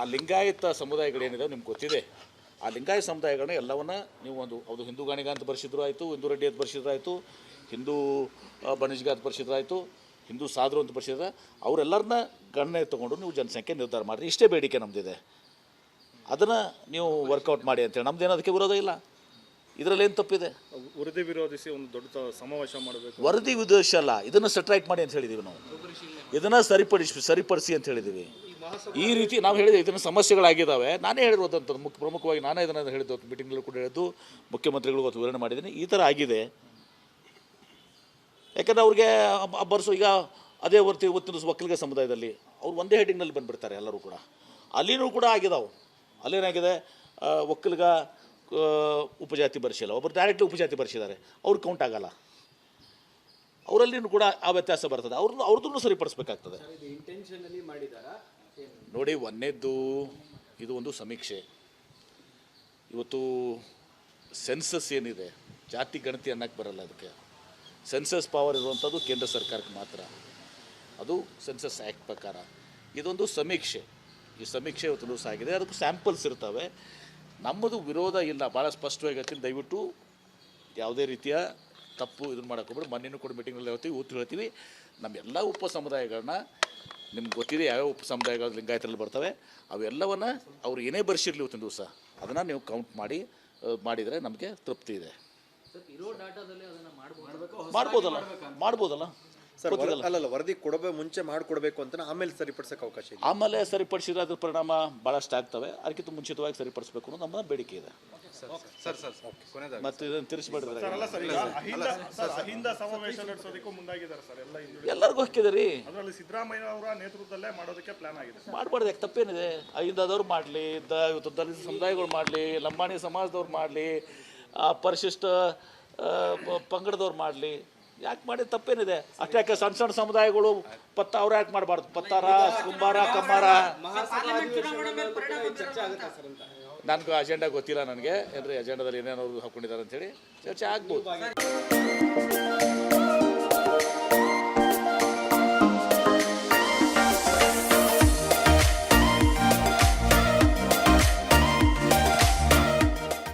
ಆ ಲಿಂಗಾಯತ ಸಮುದಾಯಗಳೇನಿದೆ ನಿಮ್ಗೆ ಗೊತ್ತಿದೆ. ಆ ಲಿಂಗಾಯತ ಸಮುದಾಯಗಳನ್ನ ಎಲ್ಲವನ್ನ ನೀವು ಒಂದು ಅದು ಹಿಂದೂ ಗಾಣಿಗ ಅಂತ ಬರ್ಸಿದ್ರು ಆಯಿತು ಹಿಂದೂ ರೆಡ್ಡಿ ಅಂತ ಬರ್ಸಿದ್ರು ಆಯಿತು ಹಿಂದೂ ಬಣಿಜ್ಗ ಅಂತ ಬರ್ಸಿದ್ರು ಆಯಿತು ಹಿಂದೂ ಸಾಧು ಅಂತ ಬರ್ಸಿದ್ರೆ ಅವರೆಲ್ಲರನ್ನ ಗಣನೆ ತೊಗೊಂಡು ನೀವು ಜನಸಂಖ್ಯೆ ನಿರ್ಧಾರ ಮಾಡಿರಿ. ಇಷ್ಟೇ ಬೇಡಿಕೆ ನಮ್ಮದಿದೆ ಅದನ್ನು ನೀವು ವರ್ಕೌಟ್ ಮಾಡಿ ಅಂತೇಳಿ ನಮ್ದೇನು ಅದಕ್ಕೆ ವಿರೋಧ ಇಲ್ಲ. ಇದರಲ್ಲಿ ಏನು ತಪ್ಪಿದೆ? ವರದಿ ವಿರೋಧಿಸಿ ಒಂದು ದೊಡ್ಡ ಸಮಾವೇಶ ಮಾಡಬೇಕು. ವರದಿ ವಿದೇಶ ಅಲ್ಲ ಇದನ್ನು ಸೆಟ್ರೈಟ್ ಮಾಡಿ ಅಂತ ಹೇಳಿದ್ದೀವಿ ನಾವು. ಇದನ್ನು ಸರಿಪಡಿಸಿ ಸರಿಪಡಿಸಿ ಅಂತ ಹೇಳಿದ್ದೀವಿ ಈ ರೀತಿ ನಾವು ಹೇಳಿದ ಇದನ್ನು ಸಮಸ್ಯೆಗಳಾಗಿದ್ದಾವೆ. ನಾನೇ ಹೇಳಿರೋದಂಥದ್ದು ಮುಖ್ಯ ಪ್ರಮುಖವಾಗಿ ನಾನೇ ಇದನ್ನು ಹೇಳಿದ್ದು ಮೀಟಿಂಗ್ನಲ್ಲಿ ಕೂಡ ಹೇಳಿದ್ದು, ಮುಖ್ಯಮಂತ್ರಿಗಳಿಗೂ ಅವತ್ತು ವಿವರಣೆ ಮಾಡಿದ್ದೀನಿ. ಈ ಥರ ಆಗಿದೆ. ಯಾಕಂದರೆ ಅವ್ರಿಗೆ ಬರ್ಸು ಈಗ ಅದೇ ವರ್ತಿ ಇವತ್ತಿನ ಒಕ್ಕಲಿಗ ಸಮುದಾಯದಲ್ಲಿ ಅವ್ರು ಒಂದೇ ಹೆಡಿಂಗ್ನಲ್ಲಿ ಬಂದುಬಿಡ್ತಾರೆ ಎಲ್ಲರೂ ಕೂಡ. ಅಲ್ಲಿನೂ ಕೂಡ ಆಗಿದಾವೆ. ಅಲ್ಲೇನಾಗಿದೆ? ಒಕ್ಕಲಿಗ ಉಪಜಾತಿ ಬರ್ಸಿಲ್ಲ ಒಬ್ಬರು ಡೈರೆಕ್ಟ್ಲಿ ಉಪಜಾತಿ ಬರ್ಸಿದ್ದಾರೆ ಅವ್ರು ಕೌಂಟ್ ಆಗಲ್ಲ. ಅವರಲ್ಲಿನೂ ಕೂಡ ಆ ವ್ಯತ್ಯಾಸ ಬರ್ತದೆ. ಅವ್ರದ್ದು ಅವ್ರದ್ದು ಸರಿಪಡಿಸ್ಬೇಕಾಗ್ತದೆ. ನೋಡಿ ಒಂದನೇದ್ದು ಇದು ಒಂದು ಸಮೀಕ್ಷೆ. ಇವತ್ತು ಸೆನ್ಸಸ್ ಏನಿದೆ? ಜಾತಿ ಗಣತಿ ಅನ್ನಕ್ಕೆ ಬರಲ್ಲ ಅದಕ್ಕೆ. ಸೆನ್ಸಸ್ ಪವರ್ ಇರುವಂಥದ್ದು ಕೇಂದ್ರ ಸರ್ಕಾರಕ್ಕೆ ಮಾತ್ರ. ಅದು ಸೆನ್ಸಸ್ ಆ್ಯಕ್ಟ್ ಪ್ರಕಾರ. ಇದೊಂದು ಸಮೀಕ್ಷೆ. ಈ ಸಮೀಕ್ಷೆ ಇವತ್ತು ಲೂಸ್ ಆಗಿದೆ. ಅದಕ್ಕೆ ಸ್ಯಾಂಪಲ್ಸ್ ಇರ್ತವೆ. ನಮ್ಮದು ವಿರೋಧ ಇಲ್ಲ. ಭಾಳ ಸ್ಪಷ್ಟವಾಗಿ ಹೇಳ್ತೀನಿ. ದಯವಿಟ್ಟು ಯಾವುದೇ ರೀತಿಯ ತಪ್ಪು ಇದನ್ನು ಮಾಡೋಕೆ ಹೋಗ್ಬಿಟ್ಟು ಮೊನ್ನೆನೂ ಕೂಡ ಮೀಟಿಂಗ್ನಲ್ಲಿ ಹೇಳ್ತೀವಿ ಊತ್ ಹೇಳ್ತೀವಿ. ನಮ್ಮೆಲ್ಲ ಉಪ ಸಮುದಾಯಗಳನ್ನ ನಿಮ್ಗೆ ಗೊತ್ತಿದೆ ಯಾವ್ಯಾವ ಉಪ ಸಮುದಾಯಗಳು ಲಿಂಗಾಯತರಲ್ಲಿ ಬರ್ತವೆ ಅವೆಲ್ಲವನ್ನ ಅವ್ರು ಏನೇ ಬರ್ಸಿರ್ಲಿ ಇವತ್ತಿನ ದಿವಸ ಅದನ್ನು ನೀವು ಕೌಂಟ್ ಮಾಡಿ ಮಾಡಿದರೆ ನಮಗೆ ತೃಪ್ತಿ ಇದೆ. ಮಾಡ್ಬೋದಲ್ಲ? ಮಾಡ್ಬೋದಲ್ಲ? ಅಲ್ಲಲ್ಲ ವರದಿ ಕೊಡಬೇ ಮುಂಚೆ ಮಾಡಿಕೊಡ್ಬೇಕು ಅಂತ ಆಮೇಲೆ ಸರಿಪಡಿಸಕ್ಕೆ ಅವಕಾಶ ಇದೆ. ಆಮೇಲೆ ಸರಿಪಡಿಸಿದ್ರೆ ಅದ್ರ ಪರಿಣಾಮ ಭಾಳಷ್ಟು ಆಗ್ತವೆ. ಅದಕ್ಕಿಂತ ಮುಂಚಿತವಾಗಿ ಸರಿಪಡಿಸಬೇಕು ಅನ್ನೋ ನಮ್ಮ ಬೇಡಿಕೆ ಇದೆ. ಸರ್ ಸರ್ ಮತ್ತು ಇದನ್ನು ಎಲ್ಲ ಎಲ್ಲರಿಗೂ ಹಕ್ಕಿದೆ ರೀ. ಅದರಲ್ಲಿ ಸಿದ್ದರಾಮಯ್ಯ ಅವರ ನೇತೃತ್ವದಲ್ಲೇ ಮಾಡೋದಕ್ಕೆ ಪ್ಲಾನ್ ಆಗಿದೆ ಮಾಡ್ಬಾರ್ದು ಯಾಕೆ ತಪ್ಪೇನಿದೆ? ಅಹಿಂದದವ್ರು ಮಾಡಲಿ ದ ಇವತ್ತು ದಲಿತ ಸಮುದಾಯಗಳು ಮಾಡಲಿ ಲಂಬಾಣಿ ಸಮಾಜದವ್ರು ಮಾಡಲಿ ಪರಿಶಿಷ್ಟ ಪಂಗಡದವ್ರು ಮಾಡಲಿ. ಯಾಕೆ ಮಾಡಿ ತಪ್ಪೇನಿದೆ? ಅಷ್ಟೇ ಯಾಕೆ ಸಣ್ಣ ಸಣ್ಣ ಸಮುದಾಯಗಳು ಪತ್ತ ಅವ್ರ ಯಾಕೆ ಮಾಡಬಾರ್ದು? ಪತ್ತಾರ ಕುಂಬಾರ ಕಮ್ಮಾರ ಚರ್ಚೆ ಆಗುತ್ತಾ ಸರ್ ಅಂತ. ನನಗೂ ಅಜೆಂಡಾ ಗೊತ್ತಿಲ್ಲ ನನಗೆ. ಏನ್ರಿ ಅಜೆಂಡಾದಲ್ಲಿ ಏನೇನೋ ಹಾಕೊಂಡಿದ್ದಾರೆ ಅಂತೇಳಿ. ಚರ್ಚೆ ಆಗ್ಬೋದು.